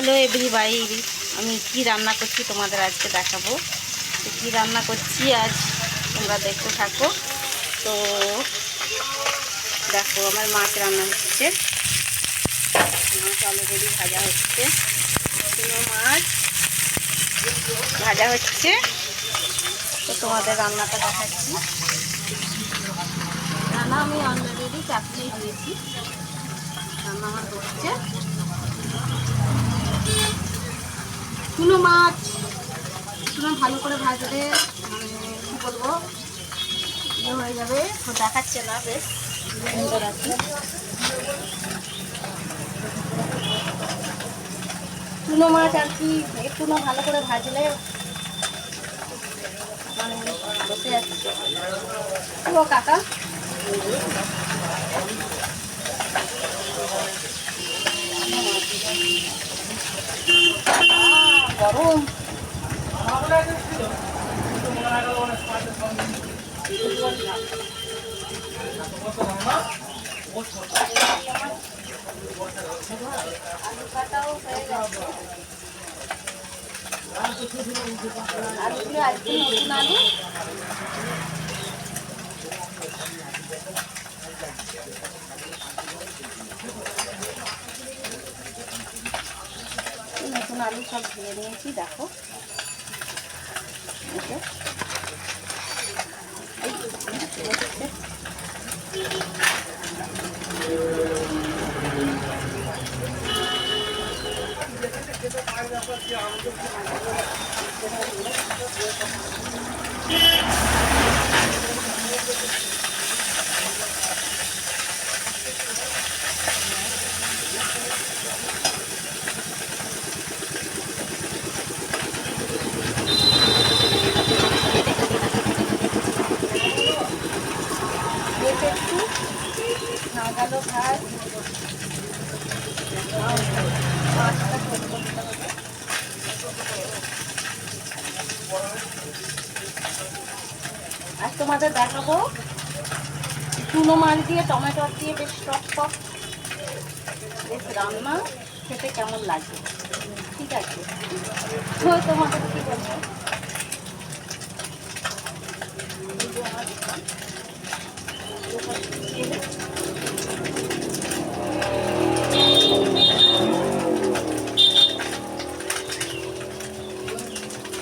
Hello every by আমি কি রান্না করছি তোমাদের আজকে দেখাবো। তো কী রান্না করছি আজ তোমরা দেখতে থাকো। তো দেখো, আমার মাছ রান্না হচ্ছে। মাছ অলরেডি ভাজা হচ্ছে। মাছ ভাজা হচ্ছে। তো তোমাদের রান্নাটা দেখাচ্ছি। রান্না আমি অলরেডি চাপিয়ে দিয়েছি। রান্না আমার হচ্ছে। চুনো মাছ। চুনো ভালো করে ভাজলে মানে কী বলব ইয়ে হয়ে যাবে। দেখাচ্ছে না বেশ, সুন্দর আছে। চুনো মাছ আর কি একটু না ভালো করে ভাজলে মানে কাকা। গরম আলুগুলো আজকে নতুন আলু নতুন আলু সব ধুয়ে নিয়েছি দেখো এই যে। এই দেখছে। পেঁপে একটু ভাগালো ভাত মাছটা সেদ্ধ করতে হবে। আর তোমাদের দেখাবো চুনো মাছ দিয়ে টমেটো দিয়ে বেশ টক টক রান্না খেতে কেমন লাগে? ঠিক আছে। তো তোমাদের কি বলব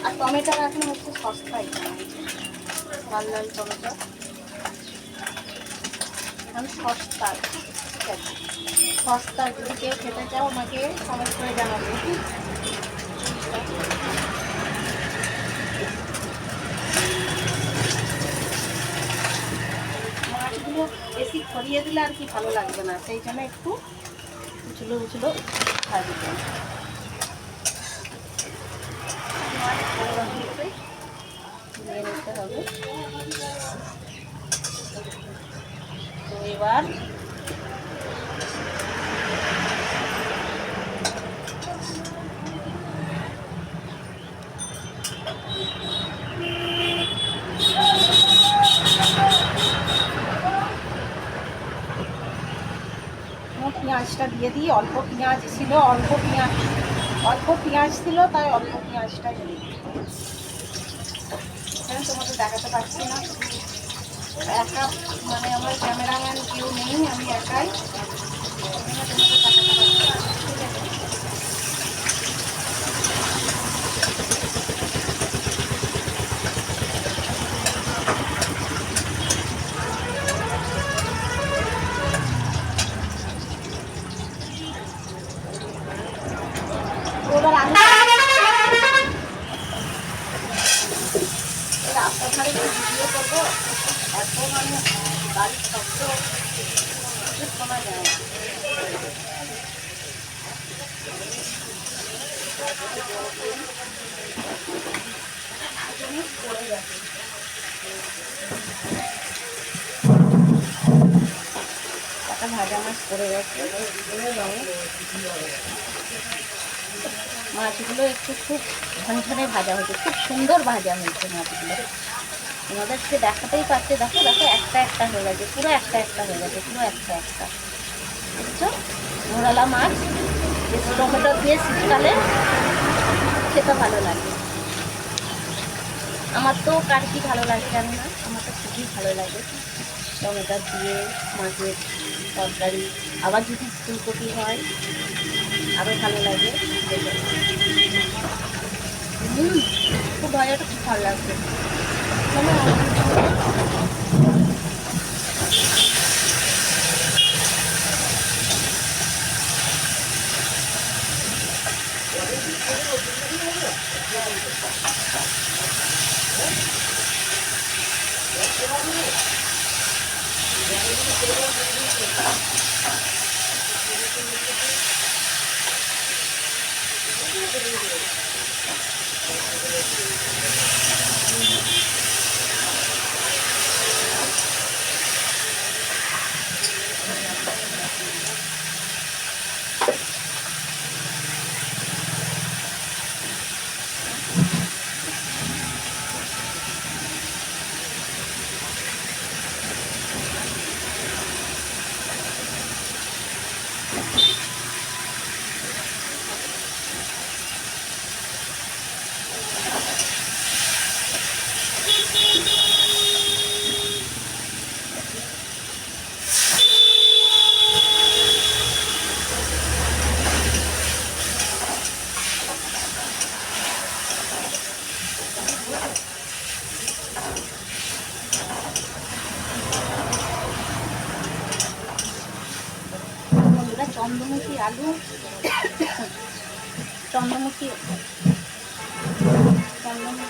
আর টমেটোর এখন হচ্ছে সস্তা এখানে লাল লাল টমেটো। এখন সস্তা সস্তা যদি কেউ খেতে চাও, আমাকে কমেন্ট করে জানাবে। মাছগুলো বেশি ছড়িয়ে দিলে আর কি ভালো লাগবে না, সেই জন্য একটু উচলো উচলো ভাজবে নিতে হবে। এবার আমি পেঁয়াজটা দিয়ে দিই, অল্প পেঁয়াজ ছিল, অল্প পেঁয়াজ অল্প পেঁয়াজ ছিল, তাই অল্প পেঁয়াজটা দিয়ে দিই। এখানে তোমাদের দেখাতে পারছি না। একা মানে আমার ক্যামেরাম্যান কেউ নেই, আমি একাই। তোমাদের দেখাতে পারছি ধারে একটু ভিডিও করব, এত মানে গাড়ির শব্দ কিছু শোনা যায়। একটা ভাজা মাছ পড়ে গেছে মাছগুলো একটু খুব ঝনঝনে ভাজা হয়েছে। খুব সুন্দর ভাজা হয়েছে মাছগুলো। তোমাদেরকে দেখাতেই পাচ্ছে। দেখো দেখো, একটা একটা হয়ে গেছে। পুরো একটা একটা হয়ে গেছে। পুরো একটা একটা। বুঝছ মোরালা মাছ। টমেটো দিয়ে শীতকালে খেতে ভালো লাগে। আমার তো কার কি ভালো লাগে জানি না। আমার তো খুবই ভালো লাগে। টমেটো দিয়ে মাছের তরকারি। আবার যদি ফুলকপি হয়, আরও ভালো লাগে। হুম খুব ভাজাটা খুব ভালো লাগছে মানে বন্ধুরা すいません。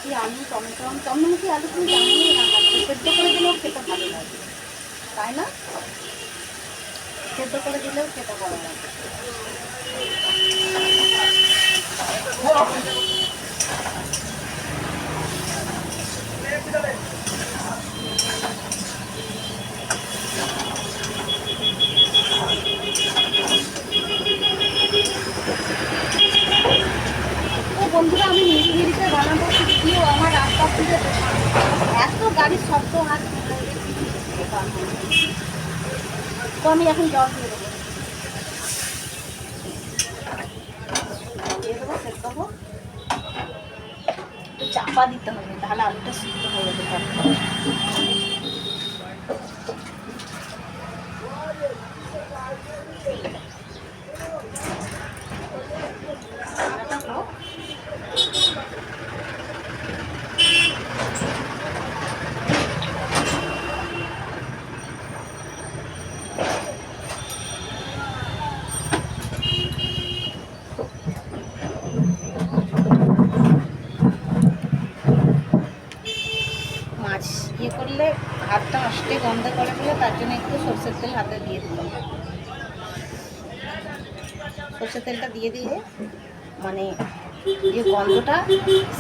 চন্দ্রমুখী আলু, টমেটো? চন্দ্রমুখী আলু তুমি আমার সেদ্ধ করে দিলেও খেতে ভালো লাগে। তাই না? সেদ্ধ করে দিলেও খেতে ভালো লাগে। বন্ধুরা, আমি নিরিবিলিতে বানাবো। দিও আমার রাস্তা খুঁজে এত গাড়ির শব্দ আর তো আমি এখন জল দিয়ে দেবো দিয়ে দেবো সেদ্ধ একটু চাপা দিতে হবে, তাহলে আলুটা সিদ্ধ হয়ে যাবে। তারপর। রান্নাটা হোক। মাছ ইয়ে করলে হাতটা আসতে গন্ধ করে বলে তার জন্য একটু সর্ষের তেল হাতে দিয়ে দিলাম। সর্ষের তেলটা দিয়ে দিলে মানে যে গন্ধটা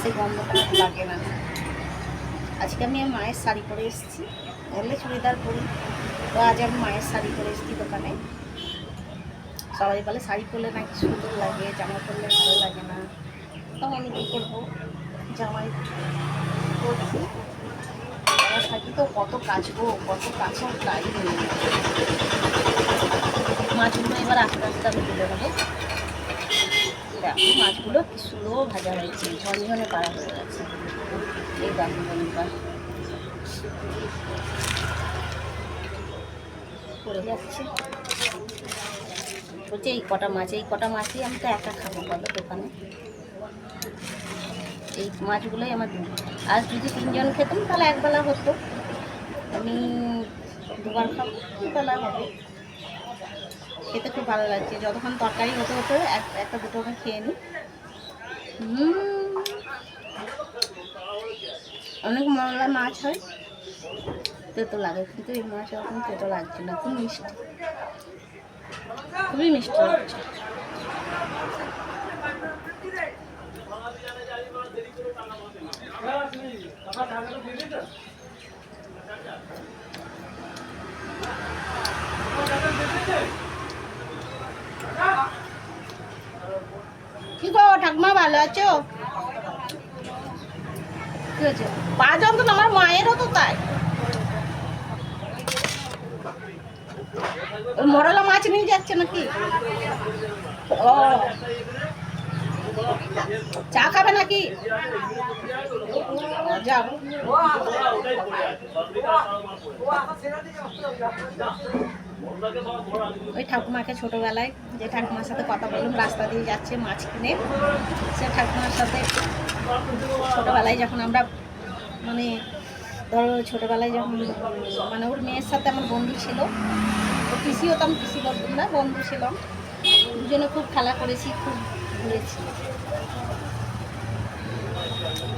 সে গন্ধটা লাগে না। আজকে আমি মায়ের শাড়ি পরে এসেছি। এলে চুড়িদার পরি। তো আজ আমি মায়ের শাড়ি পরে এসেছি দোকানে। সবাই বলে, শাড়ি পরলে নাকি সুন্দর লাগে, জামা পরলে ভালো লাগে না। তখন আমি কী করব? জামাই করছি আমার থাকি তো কত কাচবো কত কাচার টাইম নেই। মাছগুলো এবার আস্তে আস্তে আমি তুলে নেব। মাছগুলো কি সুন্দর ভাজা হয়েছে, ঝনঝনে পাড়া হয়ে গেছে। এই দেখো বন্ধুরা। পড়ে যাচ্ছে। বলছে এই কটা মাছ, এই কটা মাছই আমি তো একা খাব, বলো দোকানে। এই মাছগুলোই আমার দু আর যদি তিনজন খেতাম, তাহলে একবেলা হতো। আমি দুবার খাব দুবেলা হবে। খেতে খুব ভালো লাগছে। যতক্ষণ তরকারি হতে হতে এক, একটা দুটো খেয়ে নিই। অনেক মশলা মাছ হয়। তেতো লাগে, কিন্তু এই মাছ এখন তেতো লাগছে না। খুব মিষ্টি। খুবই মিষ্টি লাগছে। কি গো ঠাকুমা ভালো আছো? কি হয়েছে? পা যন্ত্রণা, আমার মায়েরও তো তাই। মরলা মাছ নিয়ে যাচ্ছে নাকি? ও। চা খাবে নাকি? যাও। ওই ঠাকুমাকে ছোটবেলায় যে ঠাকুমার সাথে কথা বললাম, রাস্তা দিয়ে যাচ্ছে মাছ কিনে। সে ঠাকুমার সাথে ছোটোবেলায় যখন আমরা মানে ধরো ছোটোবেলায় যখন মানে ওর মেয়ের সাথে আমার বন্ধু ছিল, ও পিসি হতাম পিসি বলতাম না, বন্ধু ছিলাম। দুজনে খুব খেলা করেছি, খুব ঘুরেছি।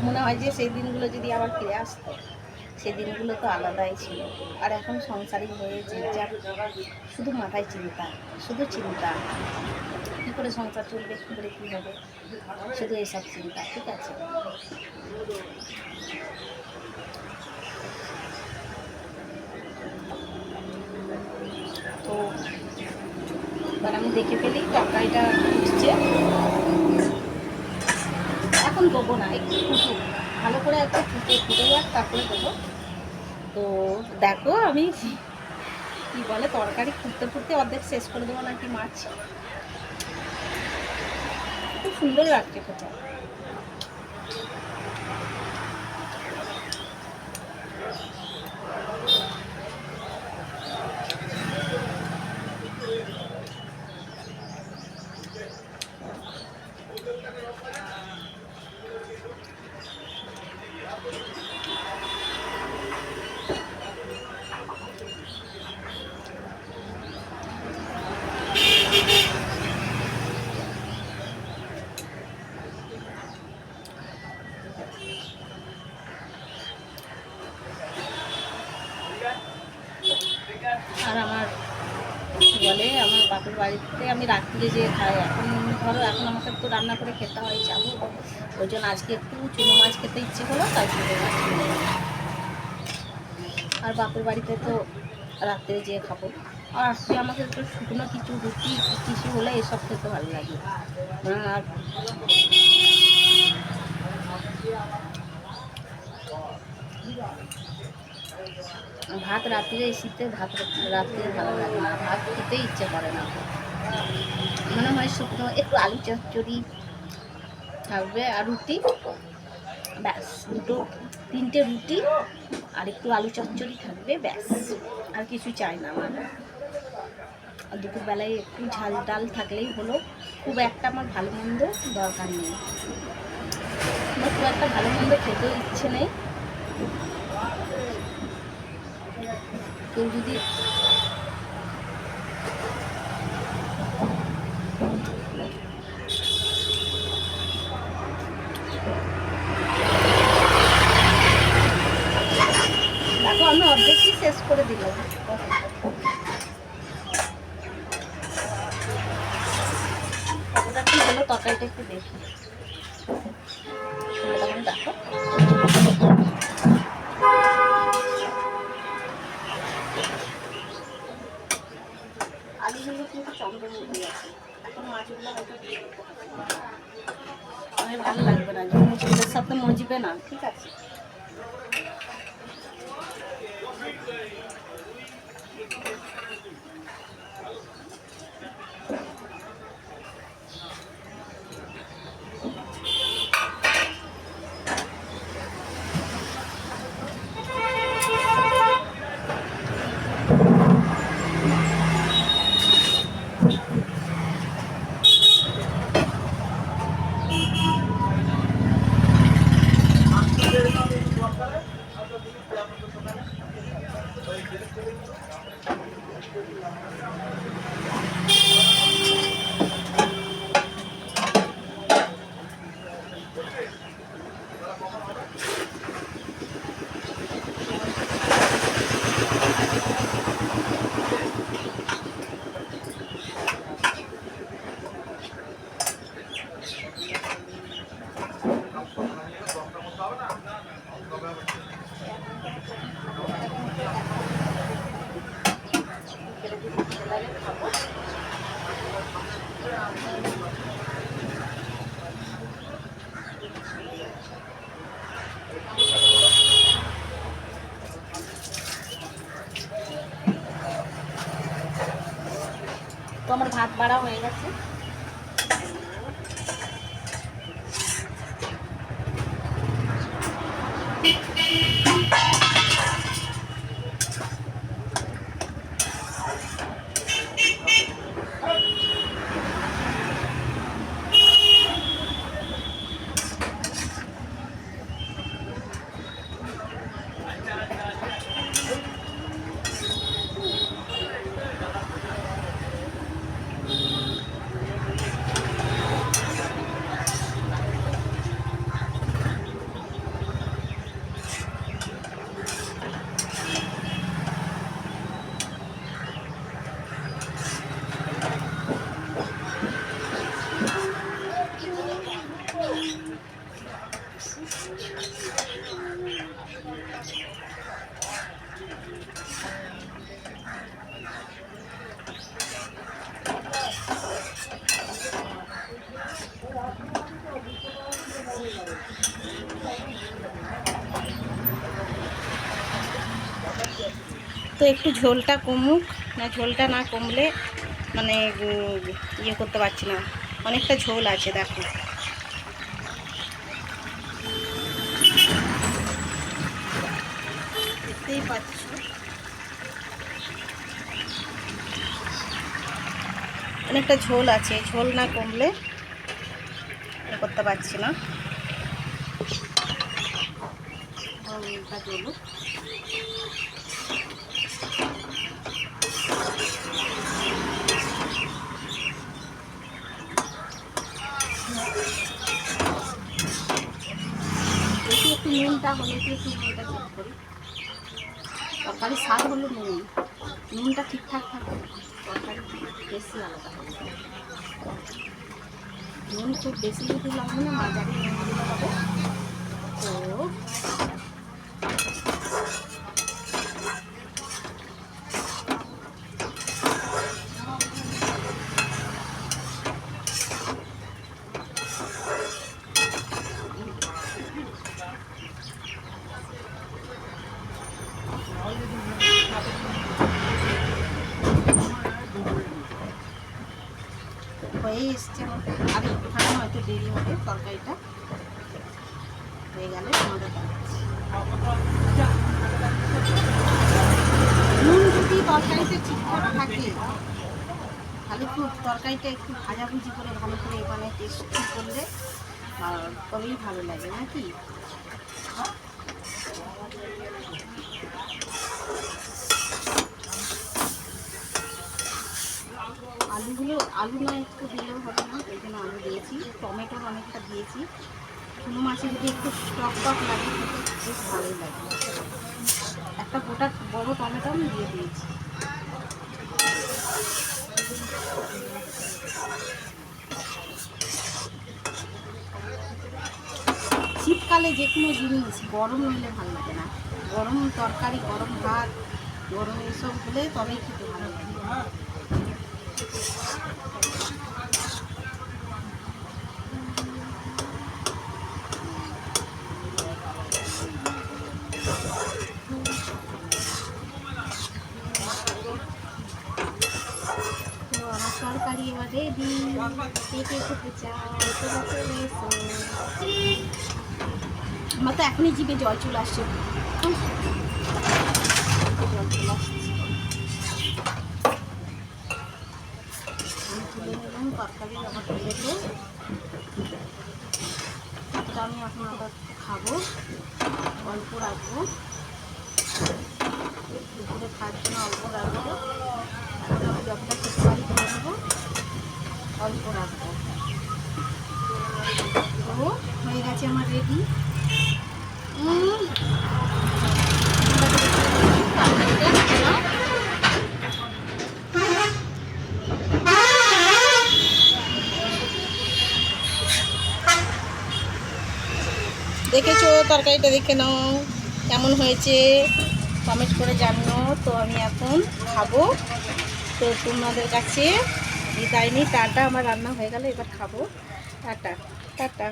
মনে হয় যে সেই দিনগুলো যদি আবার ফিরে আসতো। সেই দিনগুলো তো আলাদাই ছিল। আর এখন সংসারিক হয়ে যে শুধু মাথায় চিন্তা, শুধু চিন্তা। কী করে সংসার চলবে, কী করে কী হবে, শুধু এইসব চিন্তা, ঠিক আছে? তো এবার আমি দেখে ফেলি তরকারিটা উঠছে। এখন দেবো না, একটু ভালো করে একটা ফুটে ফুটে যাক তারপরে দেবো। তো দেখো আমি কি বলে, তরকারি ফুটতে ফুটতে অর্ধেক শেষ করে দেবো নাকি মাছ? খুব সুন্দর লাগছে খেতে আর আমার কি বলে বাপের বাড়িতে আমি রাত্রে যে খাই। এখন ধরো, এখন আমাকে তো রান্না করে খেতে হয় যাব ওই জন্য আজকে একটু চুনো মাছ খেতে ইচ্ছে হলো তাই চুনো মাছ আর বাপের বাড়িতে তো রাত্রে যেয়ে খাব। আর আজকে আমাকে একটু শুকনো কিছু, রুটি কিছু হলে এসব খেতে ভালো লাগে। আর ভাত রাত্রে শীতে ভাত রাত্রে ভালো লাগে না, ভাত খেতে ইচ্ছে করে না। মনে হয় শুকনো একটু আলু চচ্চড়ি থাকবে আর রুটি। ব্যাস, দুটো, তিনটে রুটি আর একটু আলু চচ্চড়ি থাকবে, ব্যাস। আর কিছু চাই না আমার। আর দুপুরবেলায় একটু ঝাল ডাল থাকলেই হলো। খুব একটা আমার ভালো মন্দ দরকার নেই। আমার খুব একটা ভালো মন্দ খেতেও ইচ্ছে নেই। কেউ যদি তো আমার ভাত বাড়া হয়ে গেছে। তো একটু ঝোলটা কমুক, না ঝোলটা না কমলে মানে ইয়ে করতে পারছি না। অনেকটা ঝোল আছে, দেখো। দেখতেই অনেকটা ঝোল আছে, ঝোল না কমলে এ করতে পারছি না। ঝোলটা দেখি একটু নুনটা হলে কি একটু নুনটা চেক করি। তরকারি স্বাদ হলো নুন। নুনটা ঠিকঠাক থাকবে তরকারি বেশি আলাদা হবে। নুন খুব বেশি যদি লাগবে না মাঝারি নুন দিতে হবে তো হয়ে এসছে আর একটুখানি হয়তো দেরি হবে, তরকারিটা হয়ে গেলে দেখাচ্ছি। নুন যদি তরকারিতে ঠিকঠাক থাকে, তাহলে একটু তরকারিটা একটু ভাজাভুজি করে ভালো করে মানে টেস্টি করলে তবেই ভালো লাগে নাকি আলুগুলো, আলু না একটু দিলেও হবে না, এই জন্য আলু দিয়েছি। টমেটোর অনেকটা দিয়েছি। চুনো মাছে যদি একটু টক টক লাগে বেশ ভালোই লাগে। একটা গোটা বড় টমেটো আমি দিয়ে দিয়েছি। শীতকালে যে কোনো জিনিস, গরম নিলে ভালো লাগে না। গরম তরকারি, গরম ভাত, গরম এসব হলে তবেই খেতে ভালো লাগে। তো আমার তরকারি এবার রেডি কে কে খেতে চাও তোরা চলে এসো আমার তো এখনই জিভে জল চলে আসছে উফ, জল চলে আসছে আমি তুলে নিলাম তরকারি এটা আমি এখন আবার খাব, অল্প রাখব। দুপুরে খাওয়ার জন্য অল্প রাখব। এখন আমি যতটা খেতে খেয়ে অল্প রাখব। তো হয়ে গেছে আমার রেডি তরকারিটা দেখে নাও। কেমন হয়েছে? কমেন্ট করে জানো তো আমি এখন খাব। তো তোমাদের কাছে বিদায় নিই। টাটা, আমার রান্না হয়ে গেল, এবার খাব। Tata tata.